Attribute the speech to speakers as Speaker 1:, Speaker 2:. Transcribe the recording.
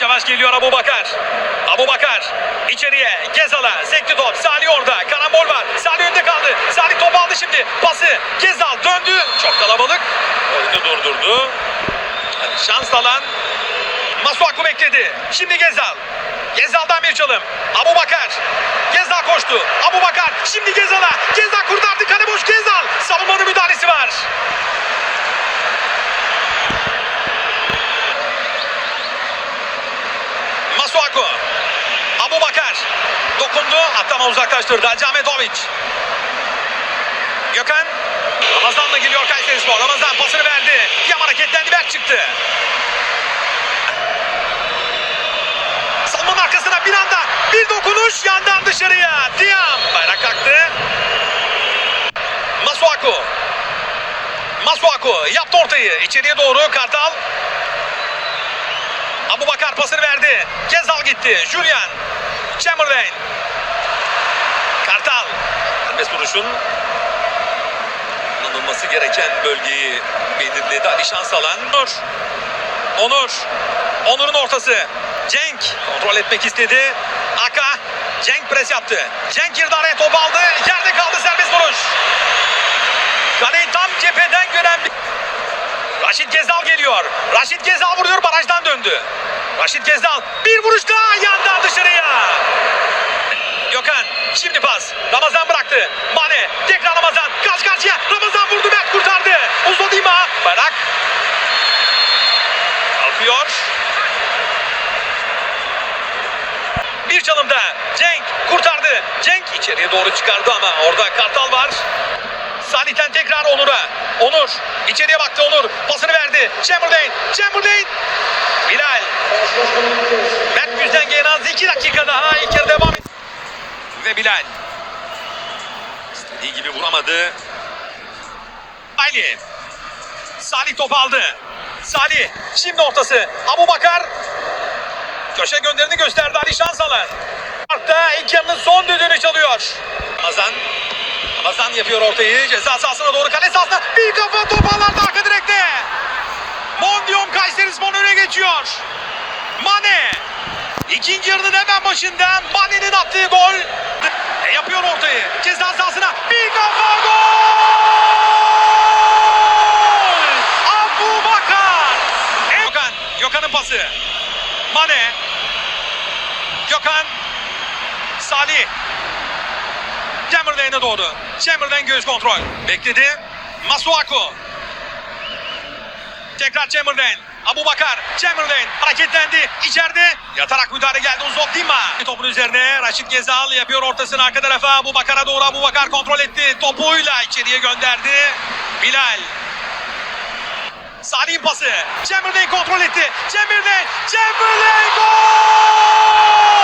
Speaker 1: Yavaş yavaş geliyor Abu Bakar. Abu Bakar içeriye Gezal'a sekti top. Salih orada. Karambol var. Salih önde kaldı. Salih top aldı şimdi. Pası Gezal döndü. Çok kalabalık. Oyunu durdurdu. Yani şans alan Masuaku bekledi. Şimdi Gezal. Gezal'dan bir çalım. Abu Bakar. Gezal koştu. Abu Bakar. Şimdi Gezal'a. Gezal kurtardı. Kale boş Gezal. Savunmanın müdahalesi var. Masuaku. Abu Bakar. Hatta uzaklaştırdı. Hacı Ahmetoviç. Gökhan. Ramazan'la geliyor Kayseri Spor. Ramazan pasını verdi. Yam hareketlendi. Berk çıktı. Salmanın arkasına bir anda bir dokunuş yandan dışarıya. Diam. Bayrak kalktı. Masuaku. Masuaku yaptı ortayı. İçeriye doğru Kartal. Abu Bakar pasını verdi. Gezal gitti. Julian. Chamberlain. Serbest vuruşun kullanılması gereken bölgeyi belirledi. Ali Şansalan. Onur. Onur. Onur'un ortası. Cenk kontrol etmek istedi. Aka. Cenk pres yaptı. Cenk girdi araya top aldı. Yerde kaldı serbest vuruş. Kaleyi tam cepheden gören bir... Raşit Gezal geliyor. Raşit Gezal vuruyor barajdan döndü. Raşit Gezal bir vuruş daha yandan dışarıya. Gökhan şimdi pas. Ramazan bıraktı. Mane tekrar Ramazan. Karşı karşıya. Ramazan vurdu Mert kurtardı. Uzodima. Barak. Kalkıyor. Bir çalımda Cenk kurtardı. Cenk içeriye doğru çıkardı ama orada Kartal var. Salih'ten tekrar Onur'a. Onur içeriye baktı Onur. Pasını verdi. Chamberlain. Chamberlain. Bilal. Mert Müjden en az 2 dakika daha ilk yarı devam ediyor. Ve Bilal. İstediği gibi vuramadı. Ali. Salih top aldı. Salih şimdi ortası. Abu Bakar. Köşe gönderini gösterdi Ali Şansalan. Parkta ilk yarının son düdüğünü çalıyor. Ramazan. Ramazan yapıyor ortayı. Ceza sahasına doğru kale sahasına. Bir kafa top ağlarda arka direkte. Mondium Kayseri Spor öne geçiyor. Mane. İkinci yarının hemen başında Mane'nin attığı gol. Yapıyor ortayı. Ceza sahasına bir kafa gol. Abu Bakar. Gökhan. Gökhan'ın pası. Mane. Gökhan. Salih. Chamberlain'e doğru. Chamberlain göğüs kontrol. Bekledi. Masuaku. Tekrar Chamberlain. Abu Bakar. Chamberlain hareketlendi. İçeride yatarak müdahale geldi. Uzottima. Topun üzerine Raşit Gezal yapıyor ortasını arka tarafa. Abu Bakar'a doğru Abu Bakar kontrol etti. Topuyla içeriye gönderdi. Bilal. Salih'in pası. Chamberlain kontrol etti. Chamberlain. Chamberlain gol!